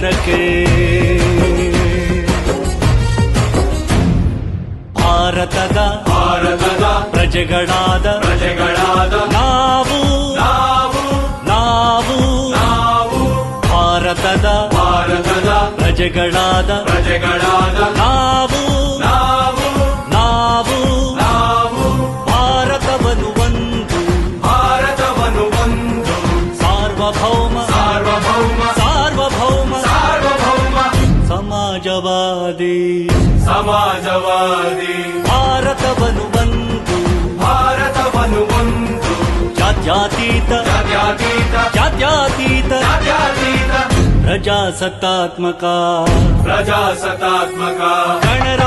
ನಂಬಿಕೆ ಭಾರತದ ಭಾರತದ ಪ್ರಜೆಗಳಾದ ಪ್ರಜೆಗಳಾದ ನಾವು ನಾವು ನಾವು ನಾವು ಭಾರತದ ಭಾರತದ ಪ್ರಜೆಗಳಾದ ಪ್ರಜೆಗಳಾದ ಸಮಾಜವಾದಿ ಸಮಾಜವಾದಿ ಭಾರತವನ್ನು ಒಂದು ಭಾರತವನ್ನು ಒಂದು ಜಾತ್ಯತೀತ ಜಾತ್ಯತೀತ ಜಾತ್ಯತೀತ ಜಾತ್ಯತೀತ ಪ್ರಜಾಸತ್ತಾತ್ಮಕ ಪ್ರಜಾಸತ್ತಾತ್ಮಕ ಗಣರಾಜ್ಯವನ್ನಾಗಿ